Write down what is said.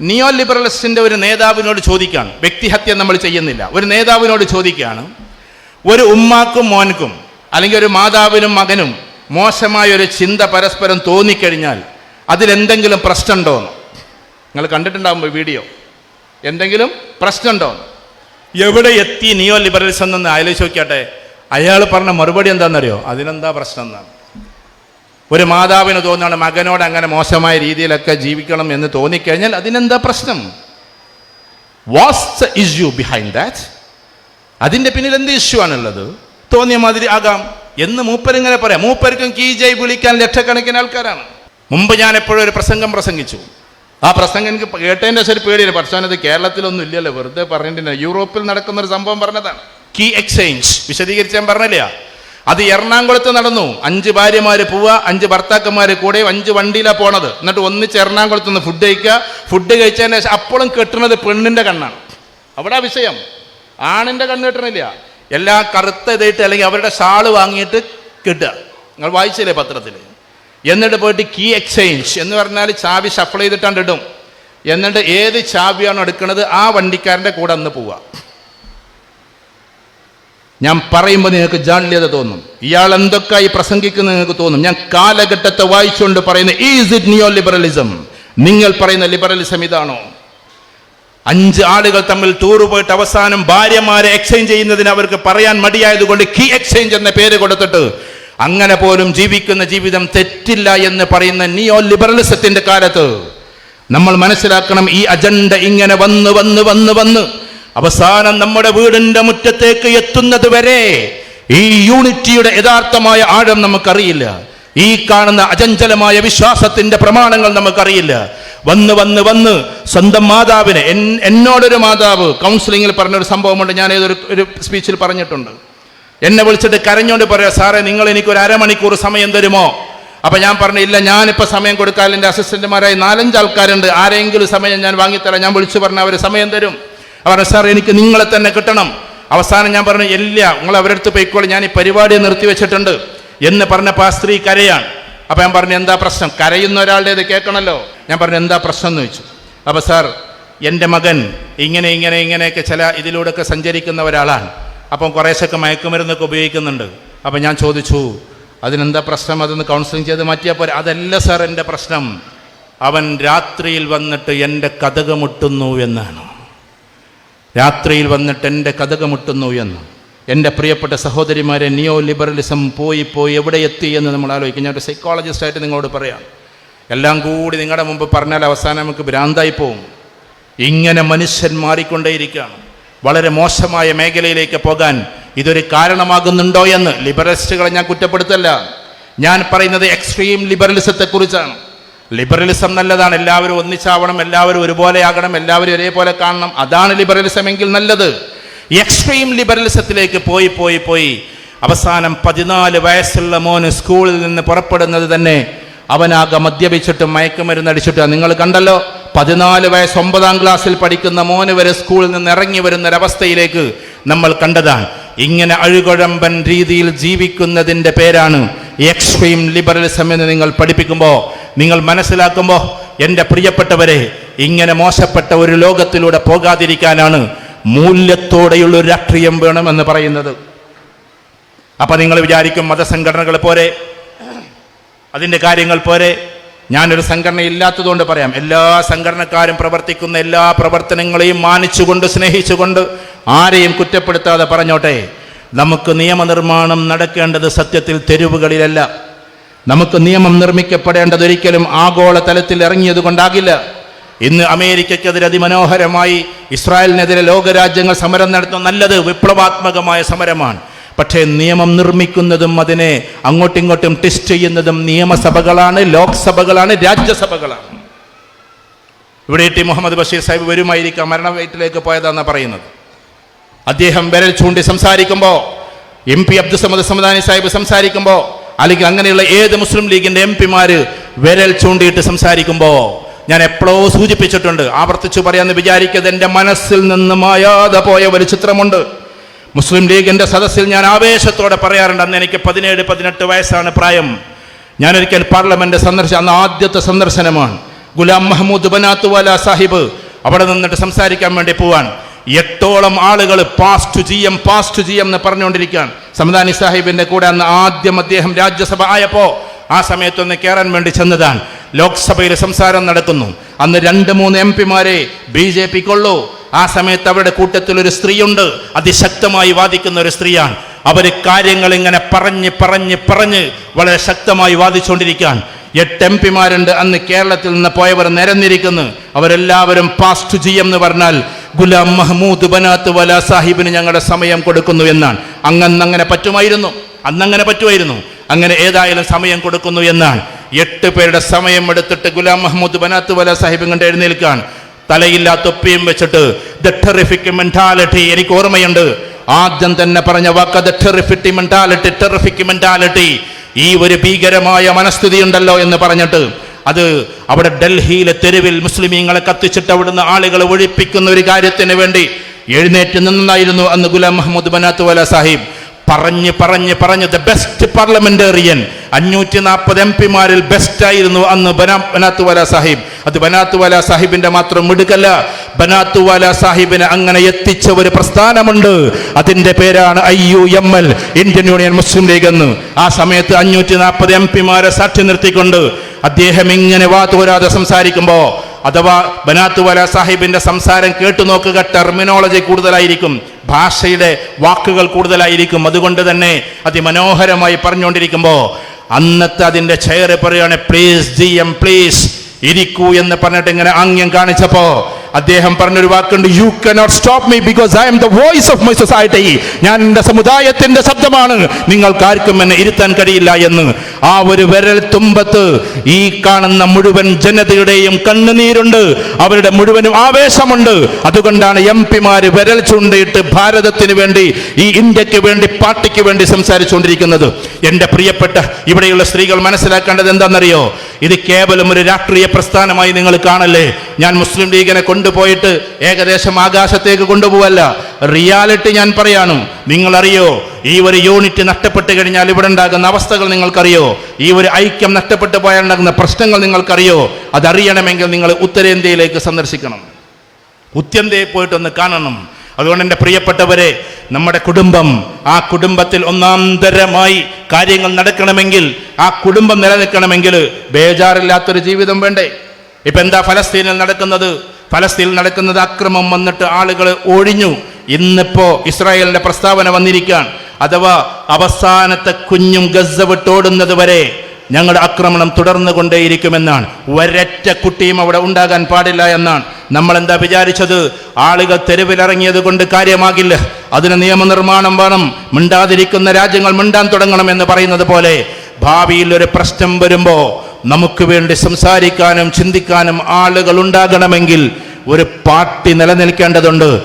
നിയോ ലിബറലിസ്റ്റിന്റെ ഒരു നേതാവിനോട് ചോദിക്കുകയാണ്. വ്യക്തിഹത്യ നമ്മൾ ചെയ്യുന്നില്ല. ഒരു നേതാവിനോട് ചോദിക്കുകയാണ്. ഒരു ഉമ്മാക്കും മോനക്കും അല്ലെങ്കിൽ ഒരു മാതാവിനും മകനും മോശമായ ഒരു ചിന്ത പരസ്പരം തോന്നിക്കഴിഞ്ഞാൽ അതിലെന്തെങ്കിലും പ്രശ്നമുണ്ടോ നിങ്ങൾ കണ്ടിട്ടുണ്ടാകുമ്പോൾ വീഡിയോ. എന്തെങ്കിലും പ്രശ്നമുണ്ടോ എവിടെ എത്തി നിയോ ലിബറലിസം എന്ന് ആലോചിച്ച് നോക്കിയാട്ടെ അയാൾ പറഞ്ഞ മറുപടി എന്താണെന്നറിയോ? അതിനെന്താ പ്രശ്നം എന്നാണ്. ഒരു മാതാവിന് തോന്നുകയാണ് മകനോട് അങ്ങനെ മോശമായ രീതിയിലൊക്കെ ജീവിക്കണം എന്ന് തോന്നിക്കഴിഞ്ഞാൽ അതിനെന്താ പ്രശ്നം? What's the issue behind that അതിന്റെ പിന്നിൽ എന്ത് ഇഷ്യൂ ആണുള്ളത്? തോന്നിയ മാതിരി ആകാം. എന്ന് മൂപ്പരിങ്ങനെ പറയാം. മൂപ്പർക്കും കീ ജൈ വിളിക്കാൻ ലക്ഷക്കണക്കിന് ആൾക്കാരാണ്. മുമ്പ് ഞാൻ എപ്പോഴും ഒരു പ്രസംഗം പ്രസംഗിച്ചു. ആ പ്രസംഗം എനിക്ക് കേട്ടതിന്റെ ശരി പേടിയില്ല. പക്ഷേ അത് കേരളത്തിലൊന്നും ഇല്ലല്ലോ. വെറുതെ പറഞ്ഞിട്ടില്ല. യൂറോപ്പിൽ നടക്കുന്ന ഒരു സംഭവം പറഞ്ഞതാണ്. കീ എക്സ്ചേഞ്ച് വിശദീകരിച്ച് ഞാൻ പറഞ്ഞില്ല? അത് എറണാകുളത്ത് നടന്നു. അഞ്ച് ഭാര്യമാര് പോവുക അഞ്ച് ഭർത്താക്കന്മാര് കൂടെ അഞ്ച് വണ്ടിയിലാണ് പോണത്. എന്നിട്ട് ഒന്നിച്ച് എറണാകുളത്ത് നിന്ന് ഫുഡ് കഴിക്കുക ഫുഡ് കഴിച്ചതിന് ശേഷം അപ്പോഴും കെട്ടുന്നത് പെണ്ണിന്റെ കണ്ണാണ്. അവിടെ വിഷയം. ആണിന്റെ കണ്ണ് കെട്ടണില്ല. എല്ലാം കറുത്ത ഇതായിട്ട് അല്ലെങ്കിൽ അവരുടെ ഷാൾ വാങ്ങിയിട്ട് കെട്ടുക. നിങ്ങൾ വായിച്ചില്ലേ പത്രത്തിൽ? എന്നിട്ട് പോയിട്ട് കീ എക്സ്ചേഞ്ച് എന്ന് പറഞ്ഞാൽ ചാവി ഷഫിൾ ചെയ്തിട്ടാണ് ഇടും. എന്നിട്ട് ഏത് ചാവിയാണോ എടുക്കുന്നത് ആ വണ്ടിക്കാരന്റെ കൂടെ അന്ന് പോവുക ഞാൻ പറയുമ്പോൾ നിങ്ങൾക്ക് ജാള്യത തോന്നും. ഇയാൾ എന്തൊക്കെയായി പ്രസംഗിക്കുന്നത് നിങ്ങൾക്ക് തോന്നും. ഞാൻ കാലഘട്ടത്തെ വായിച്ചുകൊണ്ട് പറയുന്ന ഈസ് ഇറ്റ് നിയോ ലിബറലിസം നിങ്ങൾ പറയുന്ന ലിബറലിസം ഇതാണോ? അഞ്ച് ആളുകൾ തമ്മിൽ ടൂർ പോയിട്ട് അവസാനം ഭാര്യമാരെ എക്സ്ചേഞ്ച് ചെയ്യുന്നതിന് അവർക്ക് പറയാൻ മടിയായതുകൊണ്ട് കീ എക്സ്ചേഞ്ച് എന്ന പേര് കൊടുത്തിട്ട് അങ്ങനെ പോലും ജീവിക്കുന്ന ജീവിതം തെറ്റില്ല എന്ന് പറയുന്ന നിയോ ലിബറലിസത്തിന്റെ കാലത്ത് നമ്മൾ മനസ്സിലാക്കണം ഈ അജണ്ട ഇങ്ങനെ വന്ന് വന്ന് വന്ന് വന്ന് അവസാനം നമ്മുടെ വീടിന്റെ മുറ്റത്തേക്ക് എത്തുന്നത് വരെ ഈ യൂണിറ്റിയുടെ യഥാർത്ഥമായ ആഴം നമുക്കറിയില്ല. ഈ കാണുന്ന അചഞ്ചലമായ വിശ്വാസത്തിന്റെ പ്രമാണങ്ങൾ നമുക്കറിയില്ല. വന്ന് വന്ന് വന്ന് സ്വന്തം മാതാവിനെ എന്നോടൊരു മാതാവ് കൗൺസിലിങ്ങിൽ പറഞ്ഞൊരു സംഭവമുണ്ട്. ഞാൻ ഏതൊരു ഒരു സ്പീച്ചിൽ പറഞ്ഞിട്ടുണ്ട്. എന്നെ വിളിച്ചിട്ട് കരഞ്ഞോണ്ട് പറയാം സാറേ നിങ്ങൾ എനിക്ക് ഒരു അരമണിക്കൂർ സമയം തരുമോ? അപ്പൊ ഞാൻ പറഞ്ഞു ഇല്ല ഞാനിപ്പോ സമയം കൊടുക്കാൻ എന്റെ അസിസ്റ്റന്റുമാരായി നാലഞ്ച് ആൾക്കാരുണ്ട് ആരെങ്കിലും സമയം ഞാൻ വാങ്ങിത്തരാം. ഞാൻ വിളിച്ചു പറഞ്ഞ അവർ സമയം തരും. അവർ സാർ എനിക്ക് നിങ്ങളെ തന്നെ കിട്ടണം. അവസാനം ഞാൻ പറഞ്ഞു ഇല്ല നിങ്ങൾ അവരുടെ അടുത്ത് പോയിക്കോളി. ഞാൻ ഈ പരിപാടി നിർത്തിവെച്ചിട്ടുണ്ട് എന്ന് പറഞ്ഞപ്പോൾ ആ സ്ത്രീ കരയാണ്. അപ്പം ഞാൻ പറഞ്ഞു എന്താ പ്രശ്നം? കരയുന്ന ഒരാളുടെ ഇത് കേൾക്കണമല്ലോ. ഞാൻ പറഞ്ഞു എന്താ പ്രശ്നം? എന്ന് ചോദിച്ചു. അപ്പോൾ സാർ എന്റെ മകൻ ഇങ്ങനെ ഇങ്ങനെ ഇങ്ങനെയൊക്കെ ചില ഇതിലൂടെയൊക്കെ സഞ്ചരിക്കുന്ന ഒരാളാണ്. അപ്പം കുറേശ്ശൊക്കെ മയക്കുമരുന്നൊക്കെ ഉപയോഗിക്കുന്നുണ്ട്. അപ്പം ഞാൻ ചോദിച്ചു അതിനെന്താ പ്രശ്നം? അതൊന്ന് കൗൺസിലിംഗ് ചെയ്ത് മാറ്റിയാൽ പോരെ. അതല്ല സാർ എന്റെ പ്രശ്നം. അവൻ രാത്രിയിൽ വന്നിട്ട് എന്റെ കഥക മുട്ടുന്നു എന്നാണ്. രാത്രിയിൽ വന്നിട്ട് എന്റെ കഥക മുട്ടുന്നു എന്ന്. എന്റെ പ്രിയപ്പെട്ട സഹോദരിമാരെ നിയോ ലിബറലിസം പോയി പോയി എവിടെ എത്തി എന്ന് നമ്മൾ ആലോചിക്കും. ഞാൻ ഒരു സൈക്കോളജിസ്റ്റായിട്ട് നിങ്ങളോട് പറയാം. എല്ലാം കൂടി നിങ്ങളുടെ മുമ്പ് പറഞ്ഞാൽ അവസാനം നമുക്ക് ഭ്രാന്തായി പോവും ഇങ്ങനെ മനുഷ്യൻ മാറിക്കൊണ്ടേയിരിക്കുകയാണ്. വളരെ മോശമായ മേഖലയിലേക്ക് പോകാൻ ഇതൊരു കാരണമാകുന്നുണ്ടോ എന്ന്. ലിബറലിസ്റ്റുകളെ ഞാൻ കുറ്റപ്പെടുത്തല്ല. ഞാൻ പറയുന്നത് എക്സ്ട്രീം ലിബറലിസത്തെ കുറിച്ചാണ് ലിബറലിസം നല്ലതാണ്. എല്ലാവരും ഒന്നിച്ചാവണം എല്ലാവരും ഒരുപോലെ ആകണം എല്ലാവരും ഒരേപോലെ കാണണം. അതാണ് ലിബറലിസം എങ്കിൽ നല്ലത്. എക്സ്ട്രീം ലിബറലിസത്തിലേക്ക് പോയി പോയി പോയി. അവസാനം പതിനാല് വയസ്സുള്ള മോന് സ്കൂളിൽ നിന്ന് പുറപ്പെടുന്നത് തന്നെ അവനാകെ മദ്യപിച്ചിട്ടും മയക്കുമരുന്ന് അടിച്ചിട്ടും. നിങ്ങൾ കണ്ടല്ലോ? പതിനാല് വയസ്സ് ഒമ്പതാം ക്ലാസ്സിൽ പഠിക്കുന്ന മോന് വരെ സ്കൂളിൽ നിന്ന് ഇറങ്ങി വരുന്ന ഒരവസ്ഥയിലേക്ക് നമ്മൾ കണ്ടതാണ്. ഇങ്ങനെ അഴുകുഴമ്പൻ രീതിയിൽ ജീവിക്കുന്നതിന്റെ പേരാണ് എക്സ്ട്രീം ലിബറലിസം എന്ന് നിങ്ങൾ പഠിപ്പിക്കുമ്പോൾ നിങ്ങൾ മനസ്സിലാക്കുമ്പോൾ എന്റെ പ്രിയപ്പെട്ടവരെ ഇങ്ങനെ മോശപ്പെട്ട ഒരു ലോകത്തിലൂടെ പോകാതിരിക്കാനാണ് മൂല്യത്തോടെയുള്ള ഒരു രാഷ്ട്രീയം വേണമെന്ന് പറയുന്നത്. അപ്പം നിങ്ങൾ വിചാരിക്കും മതസംഘടനകൾ പോരെ അതിന്റെ കാര്യങ്ങൾ പോരെ. ഞാനൊരു സംഘടന ഇല്ലാത്തതുകൊണ്ട് പറയാം. എല്ലാ സംഘടനക്കാരും പ്രവർത്തിക്കുന്ന എല്ലാ പ്രവർത്തനങ്ങളെയും മാനിച്ചുകൊണ്ട് സ്നേഹിച്ചുകൊണ്ട് ആരെയും കുറ്റപ്പെടുത്താതെ പറഞ്ഞോട്ടെ. നമുക്ക് നിയമനിർമ്മാണം നടക്കേണ്ടത് സത്യത്തിൽ തെരുവുകളിലല്ല. നമുക്ക് നിയമം നിർമ്മിക്കപ്പെടേണ്ടത് ഒരിക്കലും ആഗോള തലത്തിൽ ഇറങ്ങിയത് കൊണ്ടാകില്ല. ഇന്ന് അമേരിക്കയ്ക്കെതിരെ അതിമനോഹരമായി ഇസ്രായേലിനെതിരെ ലോകരാജ്യങ്ങൾ സമരം നടത്തുന്ന നല്ലത് വിപ്ലവാത്മകമായ സമരമാണ്. പക്ഷേ നിയമം നിർമ്മിക്കുന്നതും അതിനെ അങ്ങോട്ടിങ്ങോട്ടും ടെസ്റ്റ് ചെയ്യുന്നതും നിയമസഭകളാണ് ലോക്സഭകളാണ് രാജ്യസഭകളാണ്. ഇവിടെ ടി മുഹമ്മദ് ബഷീർ സാഹിബ് വരുമായിരിക്കാം മരണ വീട്ടിലേക്ക് പോയതാണെന്ന് പറയുന്നത്. അദ്ദേഹം വിരൽ ചൂണ്ടി സംസാരിക്കുമ്പോൾ എം പി അബ്ദുസമദ് സമദാനി സാഹിബ് സംസാരിക്കുമ്പോൾ അല്ലെങ്കിൽ അങ്ങനെയുള്ള ഏത് മുസ്ലിം ലീഗിന്റെ എം പിമാര് വിരൽ ചൂണ്ടിയിട്ട് സംസാരിക്കുമ്പോൾ ഞാൻ എപ്പോഴോ സൂചിപ്പിച്ചിട്ടുണ്ട് ആവർത്തിച്ചു പറയാമെന്ന് വിചാരിക്കത് എന്റെ മനസ്സിൽ നിന്ന് മായാതെ പോയ ഒരു ചിത്രമുണ്ട്. മുസ്ലിം ലീഗിന്റെ സദസ്സിൽ ഞാൻ ആവേശത്തോടെ പറയാറുണ്ട് അന്ന് എനിക്ക് പതിനേഴ് പതിനെട്ട് വയസ്സാണ് പ്രായം. ഞാനൊരിക്കൽ പാർലമെന്റ് സന്ദർശിച്ച അന്ന് ആദ്യത്തെ സന്ദർശനമാണ്. ഗുലാം മഹമ്മൂദ് ബനാത്തുവാല സാഹിബ് അവിടെ നിന്നിട്ട് സംസാരിക്കാൻ വേണ്ടി പോവാൻ എട്ടോളം ആളുകൾ പാസ്റ്റ് ചെയ്യാം പാസ്റ്റ് ചെയ്യാം എന്ന് പറഞ്ഞുകൊണ്ടിരിക്കുകയാണ് സമദാനി സാഹിബിന്റെ കൂടെ അന്ന് ആദ്യം അദ്ദേഹം രാജ്യസഭ ആയപ്പോ ആ സമയത്തൊന്ന് കയറാൻ വേണ്ടി ചെന്നതാണ്. ലോക്സഭയിൽ സംസാരം നടക്കുന്നു. അന്ന് രണ്ട് മൂന്ന് എം പിമാരെ ബി ജെ പിക്കുള്ളൂ. ആ സമയത്ത് അവരുടെ കൂട്ടത്തിൽ ഒരു സ്ത്രീയുണ്ട്. അതിശക്തമായി വാദിക്കുന്ന ഒരു സ്ത്രീയാണ്. അവർ കാര്യങ്ങൾ ഇങ്ങനെ പറഞ്ഞ് പറഞ്ഞ് പറഞ്ഞ് വളരെ ശക്തമായി വാദിച്ചുകൊണ്ടിരിക്കുകയാണ് എട്ട് എം പിമാരുണ്ട്. അന്ന് കേരളത്തിൽ നിന്ന് പോയവർ നിരന്നിരിക്കുന്നു. അവരെല്ലാവരും പാസ്റ്റ് ചെയ്യും എന്ന് പറഞ്ഞാൽ ഗുലാം മഹ്മൂദ് ബനാത്ത് വല സാഹിബിന് ഞങ്ങളുടെ സമയം കൊടുക്കുന്നു എന്നാണ്. അങ്ങനങ്ങനെ അങ്ങനെ പറ്റുമായിരുന്നു. അന്നങ്ങനെ പറ്റുമായിരുന്നു. അങ്ങനെ ഏതായാലും സമയം കൊടുക്കുന്നു എന്നാണ്. എട്ട് പേരുടെ സമയം എടുത്തിട്ട് ഗുലാം മഹ്മൂദ് ബനാത്ത് വല സാഹിബ് കണ്ട് എഴുന്നേൽക്കാൻ തലയില്ലാ തൊപ്പിയും വെച്ചിട്ട് ദ മെന്റാലിറ്റി എനിക്ക് ഓർമ്മയുണ്ട്. ആദ്യം തന്നെ പറഞ്ഞ വാക്ക് ദ മെന്റാലിറ്റി ടെറിഫിക് മെന്റാലിറ്റി ഈ ഒരു ഭീകരമായ മനസ്ഥിതി ഉണ്ടല്ലോ എന്ന് പറഞ്ഞിട്ട് അത് അവിടെ ഡൽഹിയിലെ തെരുവിൽ മുസ്ലിമീങ്ങളെ കത്തിച്ചിട്ട് അവിടുന്ന് ആളുകളെ ഒഴിപ്പിക്കുന്ന ഒരു കാര്യത്തിന് വേണ്ടി എഴുന്നേറ്റ് നിന്നായിരുന്നു അന്ന് ഗുലാം മുഹമ്മദ് ബനാത്ത് വല സാഹിബ്. പറഞ്ഞ് പറഞ്ഞ് പറഞ്ഞ് ദ ബെസ്റ്റ് പാർലമെന്റേറിയൻ അഞ്ഞൂറ്റി നാൽപ്പത് എം പിമാരിൽ ബെസ്റ്റ് ആയിരുന്നു അന്ന് ബനാ ബനാത്തുവാല സാഹിബ്. അത് ബനാത്തുവാല സാഹിബിന്റെ മാത്രം മിടുക്കല്ല. ബനാത്തുവാല സാഹിബിനെ അങ്ങനെ എത്തിച്ച ഒരു പ്രസ്ഥാനമുണ്ട്. അതിന്റെ പേരാണ് I U M L Indian Union Muslim League എന്ന്. ആ സമയത്ത് അഞ്ഞൂറ്റി നാൽപ്പത് എം പിമാരെ സാക്ഷി നിർത്തിക്കൊണ്ട് അദ്ദേഹം ഇങ്ങനെ വാതോരാതെ സംസാരിക്കുമ്പോ അഥവാ ബനാത്തുവാല സാഹിബിന്റെ സംസാരം കേട്ടു നോക്കുക ടെർമിനോളജി കൂടുതലായിരിക്കും. ഭാഷയുടെ വാക്കുകൾ കൂടുതലായിരിക്കും. അതുകൊണ്ട് തന്നെ അതിമനോഹരമായി പറഞ്ഞുകൊണ്ടിരിക്കുമ്പോൾ അന്നത്തെ അതിന്റെ ചെയർ പറയാണ് പ്ലീസ് ജി എം പ്ലീസ് ഇരിക്കൂ എന്ന് പറഞ്ഞിട്ട് ഇങ്ങനെ ആംഗ്യം കാണിച്ചപ്പോ അദ്ദേഹം പറഞ്ഞൊരു വാക്കുണ്ട് you cannot stop me because I'm the voice of my society ഞാൻ എന്റെ സമുദായത്തിന്റെ ശബ്ദമാണ്. നിങ്ങൾക്കാർക്കും എന്നെ ഇരുത്താൻ കഴിയില്ല എന്ന്. ആ ഒരു വിരൽ തുമ്പത്ത് ഈ കാണുന്ന മുഴുവൻ ജനതയുടെയും കണ്ണുനീരുണ്ട്. അവരുടെ മുഴുവനും ആവേശമുണ്ട്. അതുകൊണ്ടാണ് എം പിമാര് വിരൽ ചൂണ്ടിയിട്ട് ഭാരതത്തിന് വേണ്ടി ഈ ഇന്ത്യയ്ക്ക് വേണ്ടി പാർട്ടിക്ക് വേണ്ടി സംസാരിച്ചുകൊണ്ടിരിക്കുന്നത്. എന്റെ പ്രിയപ്പെട്ട ഇവിടെയുള്ള സ്ത്രീകൾ മനസ്സിലാക്കേണ്ടത് എന്താണെന്നറിയോ? ഇത് കേവലം ഒരു രാഷ്ട്രീയ പ്രസ്ഥാനമായി നിങ്ങൾ കാണല്ലേ? ഞാൻ മുസ്ലിം ലീഗിനെ കൊണ്ടുപോയിട്ട് ഏകദേശം ആകാശത്തേക്ക് കൊണ്ടുപോവല്ല. റിയാലിറ്റി ഞാൻ പറയാണ്. നിങ്ങളറിയോ ഈ ഒരു യൂണിറ്റ് നഷ്ടപ്പെട്ട് കഴിഞ്ഞാൽ ഇവിടെ ഉണ്ടാകുന്ന അവസ്ഥകൾ നിങ്ങൾക്കറിയോ? ഈ ഒരു ഐക്യം നഷ്ടപ്പെട്ടു പോയാൽ ഉണ്ടാകുന്ന പ്രശ്നങ്ങൾ നിങ്ങൾക്കറിയോ? അതറിയണമെങ്കിൽ നിങ്ങൾ ഉത്തരേന്ത്യയിലേക്ക് സന്ദർശിക്കണം. ഉത്യന്തയെ പോയിട്ടൊന്ന് കാണണം. അതുകൊണ്ട് എന്റെ പ്രിയപ്പെട്ടവരെ നമ്മുടെ കുടുംബം ആ കുടുംബത്തിൽ ഒന്നാന്തരമായി കാര്യങ്ങൾ നടക്കണമെങ്കിൽ ആ കുടുംബം നിലനിൽക്കണമെങ്കിൽ ബേജാറില്ലാത്തൊരു ജീവിതം വേണ്ടേ? ഇപ്പം എന്താ ഫലസ്തീനിൽ നടക്കുന്നത്? ഫലസ്തീനിൽ നടക്കുന്നത് അക്രമം വന്നിട്ട് ആളുകൾ ഒഴിഞ്ഞു. ഇന്നിപ്പോ ഇസ്രായേലിന്റെ പ്രസ്താവന വന്നിരിക്കുകയാണ്. അഥവാ അവസാനത്തെ കുഞ്ഞും ഗസ വിട്ടോടുന്നത് വരെ ഞങ്ങളുടെ ആക്രമണം തുടർന്നു കൊണ്ടേയിരിക്കുമെന്നാണ്. ഒരൊറ്റ കുട്ടിയും അവിടെ ഉണ്ടാകാൻ പാടില്ല എന്നാണ്. നമ്മൾ എന്താ വിചാരിച്ചത്? ആളുകൾ തെരുവിലിറങ്ങിയത് കൊണ്ട് കാര്യമാകില്ല. അതിന് നിയമനിർമ്മാണം വേണം. മിണ്ടാതിരിക്കുന്ന രാജ്യങ്ങൾ മിണ്ടാൻ തുടങ്ങണം എന്ന് പറയുന്നത് പോലെ ഭാവിയിൽ ഒരു പ്രശ്നം വരുമ്പോൾ നമുക്ക് വേണ്ടി സംസാരിക്കാനും ചിന്തിക്കാനും ആളുകൾ ഉണ്ടാകണമെങ്കിൽ ഒരു പാർട്ടി നിലനിൽക്കേണ്ടതുണ്ട്.